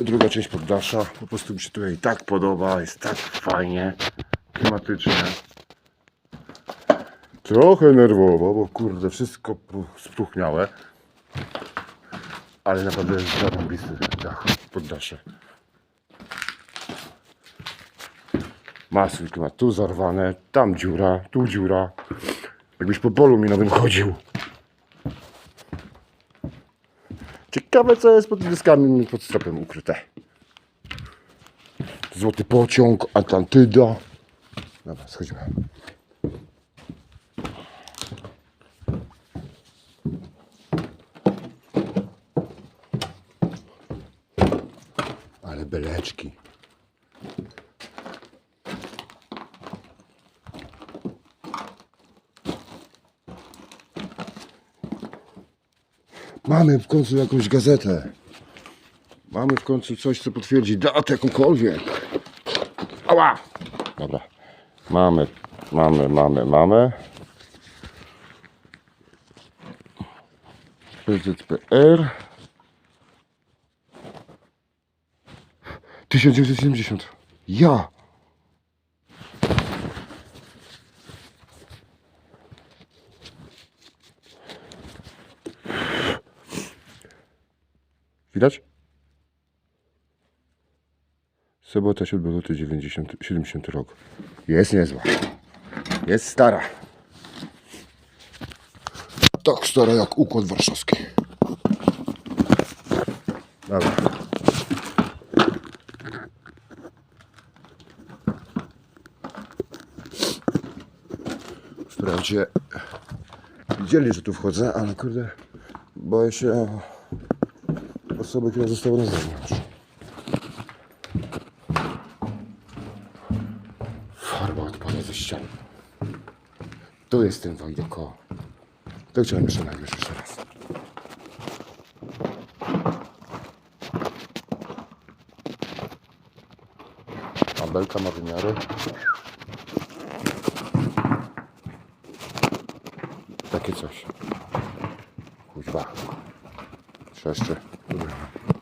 druga część poddasza. Po prostu mi się tutaj tak podoba, jest tak fajnie, klimatycznie. Trochę nerwowo, bo kurde, wszystko spróchniałe. Ale naprawdę jest zarąbisty dach, poddasze. Ma swój klimat. Tu zarwane, tam dziura, tu dziura. Jakbyś po polu minowym chodził. Ciekawe co jest pod dyskami pod stropem ukryte. Złoty pociąg, Atlantyda. Dobra, schodzimy. Ale beleczki. Mamy w końcu jakąś gazetę. Mamy w końcu coś, co potwierdzi datę jakąkolwiek. Ała! Dobra. Mamy, mamy, mamy, mamy. PZPR 1970. Ja! Widać? Sobota 7 luty 90, 70 rok. Jest niezła. Jest stara. Tak stara jak układ warszawski. Dobra. Wprawdzie widzieli, że tu wchodzę, ale kurde, boję się o osoby, która została na zewnątrz. Farba odpada ze ścian. Tu jest ten koło. To chciałem jeszcze nagrać jeszcze raz. A belka ma wymiary. Takie coś. Kuźwa. Trzeszczy. Dobra.